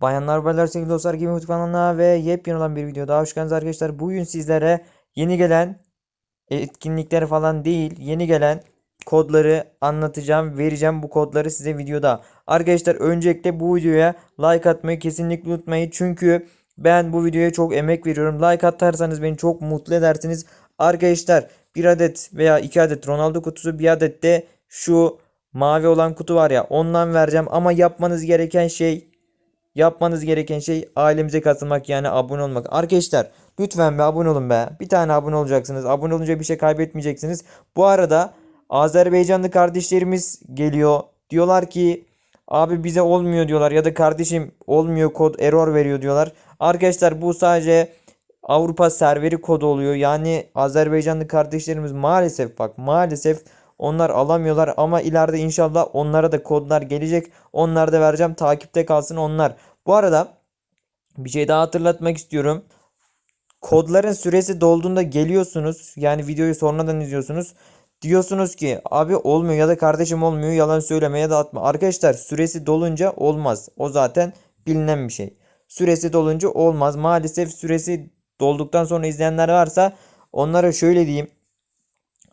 Bayanlar baylar sevgili dostlar gibi kanalına ve yepyeni olan bir video daha hoş geldiniz arkadaşlar. Bugün sizlere yeni gelen etkinlikler falan değil yeni gelen kodları anlatacağım vereceğim bu kodları size videoda. Arkadaşlar öncelikle bu videoya like atmayı kesinlikle unutmayın çünkü ben bu videoya çok emek veriyorum. Like atarsanız beni çok mutlu edersiniz. Arkadaşlar bir adet veya iki adet Ronaldo kutusu bir adet de şu mavi olan kutu var ya ondan vereceğim ama yapmanız gereken şey Yapmanız gereken şey ailemize katılmak yani abone olmak. Arkadaşlar lütfen bir abone olun be. Bir tane abone olacaksınız. Abone olunca bir şey kaybetmeyeceksiniz. Bu arada Azerbaycanlı kardeşlerimiz geliyor. Diyorlar ki abi bize olmuyor diyorlar ya da kardeşim olmuyor kod error veriyor diyorlar. Arkadaşlar bu sadece Avrupa serveri kodu oluyor. Yani Azerbaycanlı kardeşlerimiz maalesef bak maalesef onlar alamıyorlar ama ileride inşallah onlara da kodlar gelecek. Onları da vereceğim. Takipte kalsın onlar. Bu arada bir şey daha hatırlatmak istiyorum. Kodların süresi dolduğunda geliyorsunuz. Yani videoyu sonradan izliyorsunuz. Diyorsunuz ki abi olmuyor ya da kardeşim olmuyor yalan söyleme ya da atma. Arkadaşlar süresi dolunca olmaz. O zaten bilinen bir şey. Süresi dolunca olmaz. Maalesef süresi dolduktan sonra izleyenler varsa onlara şöyle diyeyim.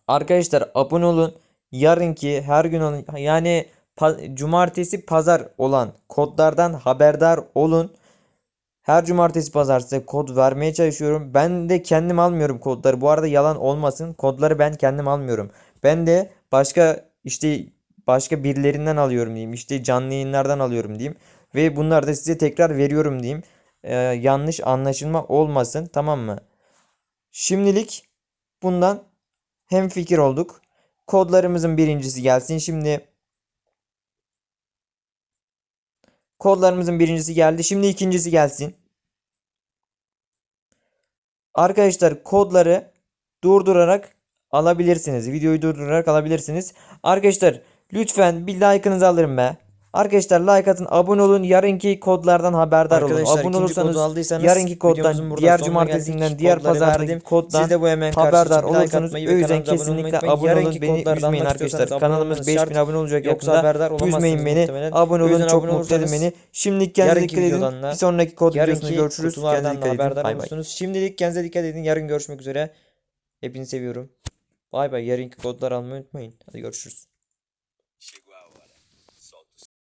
Arkadaşlar abone olun. Yarınki her gün olun. Yani cumartesi pazar olan kodlardan haberdar olun. Her cumartesi pazar size kod vermeye çalışıyorum. Ben de kendim almıyorum kodları. Bu arada yalan olmasın. Kodları ben kendim almıyorum. Ben de başka işte başka birilerinden alıyorum diyeyim. İşte canlı yayınlardan alıyorum diyeyim. Ve bunları da size tekrar veriyorum diyeyim. Ee, yanlış anlaşılma olmasın. Tamam mı? Şimdilik bundan hem fikir olduk. Kodlarımızın birincisi gelsin. Şimdi kodlarımızın birincisi geldi. Şimdi ikincisi gelsin. Arkadaşlar kodları durdurarak alabilirsiniz. Videoyu durdurarak alabilirsiniz. Arkadaşlar lütfen bir like'ınızı alırım be. Arkadaşlar like atın, abone olun. Yarınki kodlardan haberdar olun. Arkadaşlar, Abone ikinci olursanız yarınki koddan, diğer cumartesinden, diğer verdim. koddan Siz de bu hemen haberdar like olursanız o yüzden abone kesinlikle olmayı abone unutmayın. olun. Beni üzmeyin arkadaşlar. Kanalımız abone 5000 olmanız abone olacak Yoksa haberdar Üzmeyin beni. Abone olun. Çok abone mutlu edin beni. Şimdi kendinize dikkat edin. Bir sonraki kod videosunda görüşürüz. Kendinize dikkat edin. Bay bay. Şimdilik kendinize dikkat edin. Yarın görüşmek üzere. Hepinizi seviyorum. Bay bay. Yarınki kodları almayı unutmayın. Hadi görüşürüz.